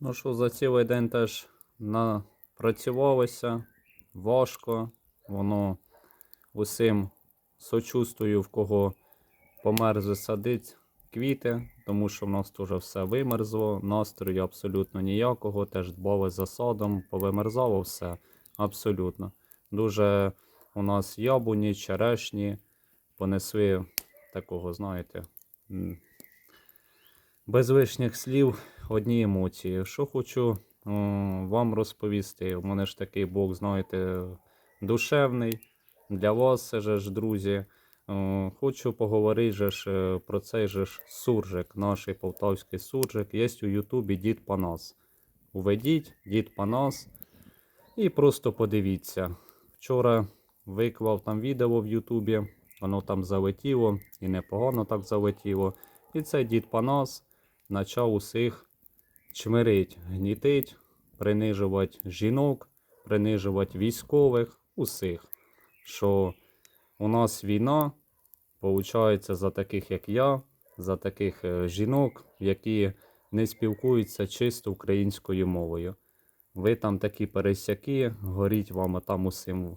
Ну що, за цілий день теж напрацювалося, важко. Воно усім сочувствую, в кого померзли садить квіти, тому що в нас теж все вимерзло, настрою абсолютно ніякого, теж дбали за садом, повимерзало все абсолютно. Дуже у нас яблуні, черешні понесли такого, знаєте, без лишніх слів одні емоції. Що хочу о, вам розповісти. У мене ж такий блог, знаєте, душевний. Для вас, це же ж, друзі. О, Хочу поговорити же ж, е, про цей же ж суржик, наш полтавський суржик. Є у Ютубі Дід Панас. Уведіть Дід Панас і просто подивіться. Вчора виклав там відео в Ютубі, воно там залетіло і непогано так залетіло. І цей дід Панас почав усіх чмирить, гнітить, принижувати жінок, принижувати військових, усіх. Що у нас війна, виходить, за таких, як я, за таких е, жінок, які не спілкуються чисто українською мовою. Ви там такі пересяки, горіть вам там усім.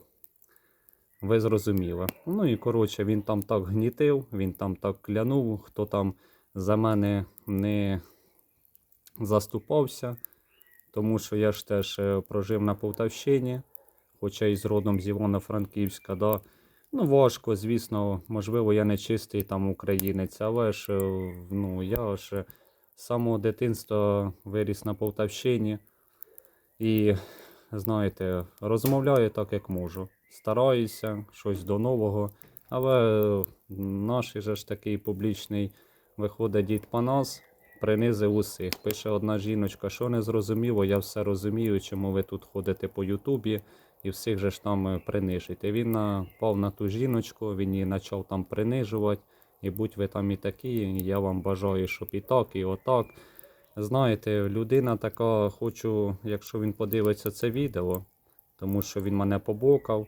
Ви зрозуміли. Ну і коротше, він там так гнітив, він там так клянув, хто там за мене не заступався, тому що я ж теж е, прожив на Полтавщині, хоча і з родом з Івано-Франківська. Да. Ну, важко, звісно, можливо, я не чистий там українець, але ж е, ну, я ж е, з самого дитинства виріс на Полтавщині і, знаєте, розмовляю так, як можу. Стараюся, щось до нового. Але наш же ж такий публічний виходить дід Панас, принизив усіх. Пише одна жіночка, що не зрозуміло, я все розумію, чому ви тут ходите по Ютубі і всіх же ж там е, принижите. Він напав на ту жіночку, він її почав там принижувати. І будь ви там і такі, я вам бажаю, щоб і так, і отак. Знаєте, людина така, хочу, якщо він подивиться це відео, тому що він мене побокав.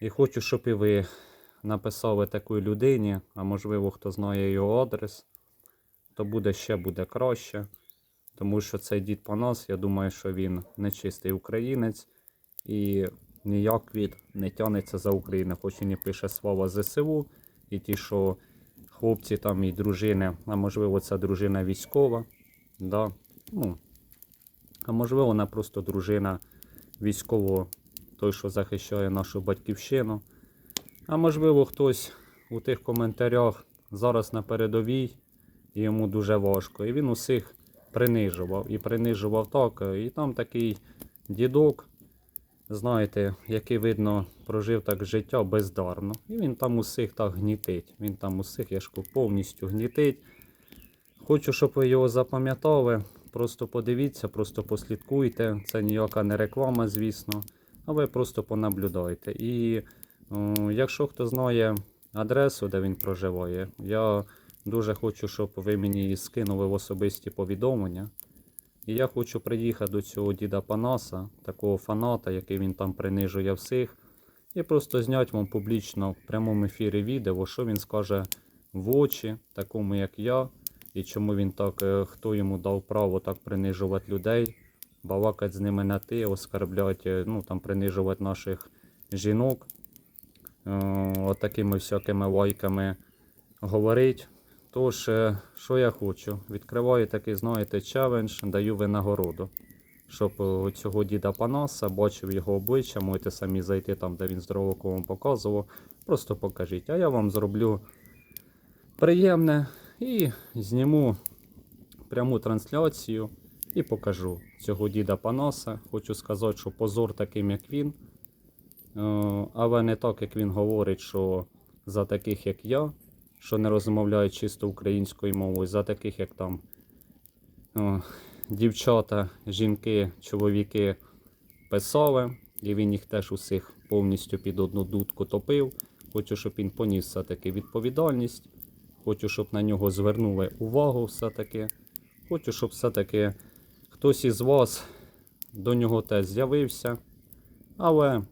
І хочу, щоб і ви написали такій людині, а можливо, хто знає його адрес, то буде ще буде краще. Тому що цей дід Панас, я думаю, що він нечистий українець і ніяк від не тянеться за Україну. Хоч і не пише слава ЗСУ, і ті, що хлопці там і дружини, а можливо, це дружина військова. Да? Ну, а можливо, вона просто дружина військового, той, що захищає нашу батьківщину. А можливо, хтось у тих коментарях зараз на передовій, і йому дуже важко. І він усіх принижував. І принижував так. І там такий дідок, знаєте, який, видно, прожив так життя бездарно. І він там усіх так гнітить. Він там усіх, я ж повністю гнітить. Хочу, щоб ви його запам'ятали. Просто подивіться, просто послідкуйте. Це ніяка не реклама, звісно. А ви просто понаблюдайте. І якщо хто знає адресу, де він проживає, я дуже хочу, щоб ви мені скинули в особисті повідомлення. І я хочу приїхати до цього діда Панаса, такого фаната, який він там принижує всіх, і просто зняти вам публічно в прямому ефірі відео, що він скаже в очі, такому як я, і чому він так, е, хто йому дав право так принижувати людей, балакати з ними на ти, оскарбляти, ну там принижувати наших жінок, отакими всякими лайками говорить. Тож, е, що я хочу? Відкриваю такий, знаєте, челендж, даю винагороду. Щоб е, цього діда Панаса бачив його обличчя, можете самі зайти там, де він здорово вам показував. Просто покажіть. А я вам зроблю приємне і зніму пряму трансляцію і покажу цього діда Панаса. Хочу сказати, що позор таким, як він. Е, Але не так, як він говорить, що за таких, як я, що не розмовляють чисто українською мовою, за таких, як там о, дівчата, жінки, чоловіки писали, і він їх теж усіх повністю під одну дудку топив. Хочу, щоб він поніс все-таки відповідальність. Хочу, щоб на нього звернули увагу все-таки. Хочу, щоб все-таки хтось із вас до нього теж з'явився. Але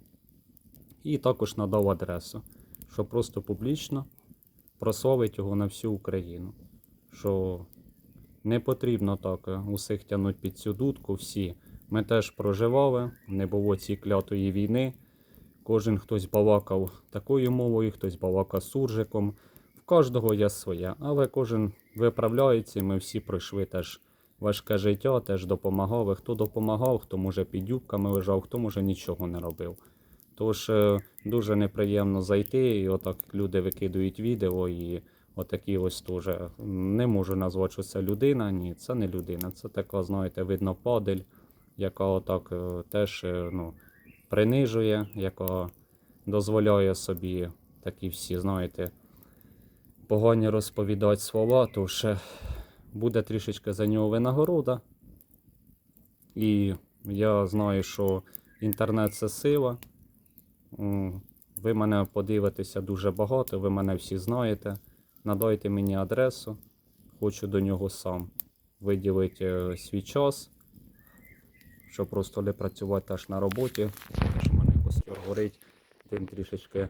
і також надав адресу, щоб просто публічно прославить його на всю Україну. Що Не потрібно так е, усіх тягнути під цю дудку, всі. Ми теж проживали, не було цієї клятої війни. Кожен хтось балакав такою мовою, хтось балакав суржиком. В кожного є своє, але кожен виправляється, і ми всі пройшли теж важке життя, теж допомагали. Хто допомагав, хто може під юбками лежав, хто може нічого не робив. Тож е, дуже неприємно зайти, і отак люди викидують відео, і отакі ось теж не можу назвати, що це людина. Ні, це не людина. Це така, знаєте, видно падель, яка отак е, теж е, ну, принижує, яка дозволяє собі такі всі, знаєте, погані розповідати слова, то ще буде трішечки за нього винагорода. І я знаю, що інтернет це сила. Ви мене подивитеся дуже багато, ви мене всі знаєте. Надайте мені адресу, хочу до нього сам виділити е, свій час, щоб просто не працювати аж на роботі. Теж мене костер горить, тим трішечки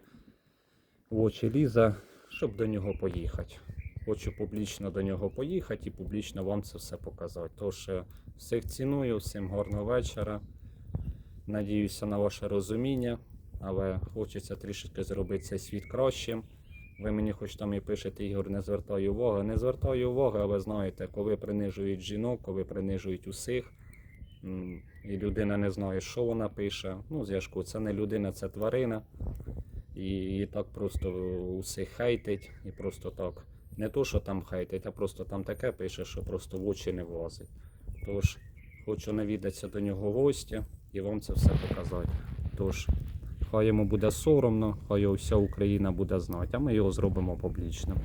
в очі лізе, щоб до нього поїхати. Хочу публічно до нього поїхати і публічно вам це все показати. Тож е, всіх ціную, всім гарного вечора. Надіюся на ваше розуміння, але хочеться трішки зробити цей світ кращим. Ви мені хоч там і пишете, Ігор, не звертаю уваги. Не звертаю уваги, але знаєте, коли принижують жінок, коли принижують усіх, і людина не знає, що вона пише. Ну, зв'язку, це не людина, це тварина. І, і так просто усіх хейтить, і просто так. Не то, що там хейтить, а просто там таке пише, що просто в очі не влазить. Тож, хочу навідатися до нього в гості і вам це все показати. Тож, хай йому буде соромно, хай його вся Україна буде знати, а ми його зробимо публічним.